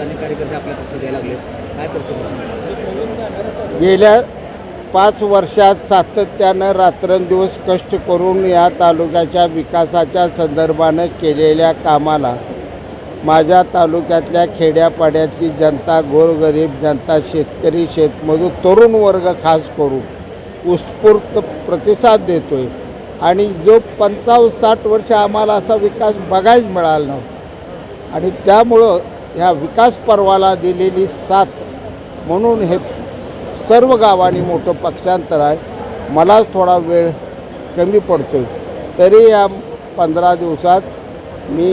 अनेक कार्यकर्ते आपल्या पक्षात यायला लागले काय परिस्थिती गेल्या पाच वर्षात सातत्यानं रात्रंदिवस कष्ट करून या तालुक्याच्या विकासाच्या संदर्भानं केलेल्या कामाला माझ्या तालुक्यातल्या खेड्यापाड्यातली जनता गोरगरीब जनता शेतकरी शेतमजूर तरुण वर्ग खास करून उत्स्फूर्त प्रतिसाद देतो आहे आणि जो पंचावन्न साठ वर्ष आम्हाला असा विकास बघायच मिळाला नव्हता. आणि त्यामुळं ह्या विकास पर्वाला दिलेली साथ म्हणून हे सर्व गावांनी मोठं पक्षांतर आहे. मला थोडा वेळ कमी पडतो आहे तरी या पंधरा दिवसात मी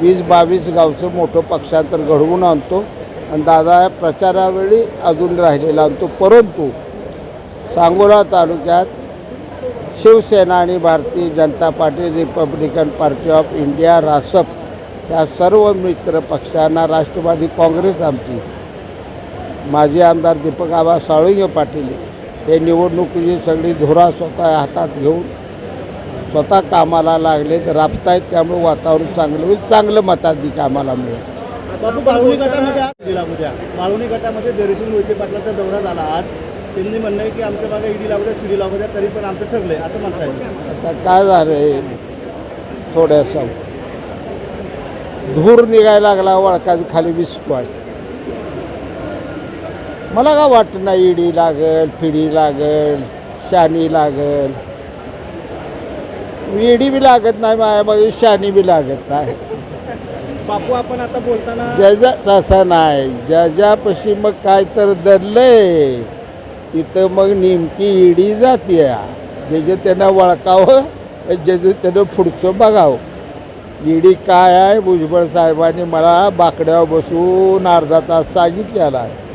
वीस बावीस गावचं मोठं पक्षांतर घडवून आणतो. आणि दादा या प्रचारावेळी अजून राहिलेला आणतो. परंतु सांगोला तालुक्यात शिवसेना आणि Bharatiya Janata Party Republican Party of India Rasap या सर्व मित्र पक्षांना राष्ट्रवादी काँग्रेस आमची. माजी आमदार दीपक आबा साळुंगे पाटील हे निवडणुकीची सगळी धुरा स्वतः हातात घेऊन स्वतः कामाला लागलेत राबतायत त्यामुळे वातावरण चांगलं होईल चांगलं मताधिक आम्हाला मिळेल. बापू बाळवणी गटामध्ये आज ईडी लागू द्या बाळवणी गटामध्ये देरेश्वर मोहिते पाटलांचा दौरा झाला आज. त्यांनी म्हणणं आहे की आमच्या मागे ईडी लागू द्या सीडी लागू द्या तरी पण आमचं ठरलंय असं म्हणता येईल आता काय झालं आहे थोड्यासा धूर निघायला लागला वळकात खाली विसतो आहे मला का वाटत नाही इडी लागल फिडी लागल शानी लागल. इडी बी लागत नाही माझ्या मग शानी बी लागत नाही. बापू आपण आता बोलताना ज्याच्या तसं नाही ज्याच्यापाशी मग काय तर दरलंय तिथं मग नेमकी इडी जाते जे जे त्यांना वळखावं जे जे त्यानं पुढचं बघावं. ईडी काय आहे? भुजबळ साहेबांनी मला बाकड्यावर बसून अर्धा तास सांगितलेला आहे.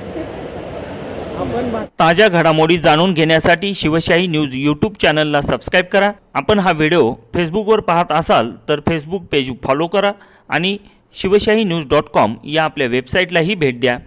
आपण ताज्या घडामोडी जाणून घेण्यासाठी शिवशाही न्यूज यूट्यूब चॅनलला सबस्क्राईब करा. आपण हा व्हिडिओ फेसबुकवर पाहत असाल तर फेसबुक पेज फॉलो करा आणि शिवशाही न्यूज डॉट कॉम या आपल्या वेबसाईटलाही भेट द्या.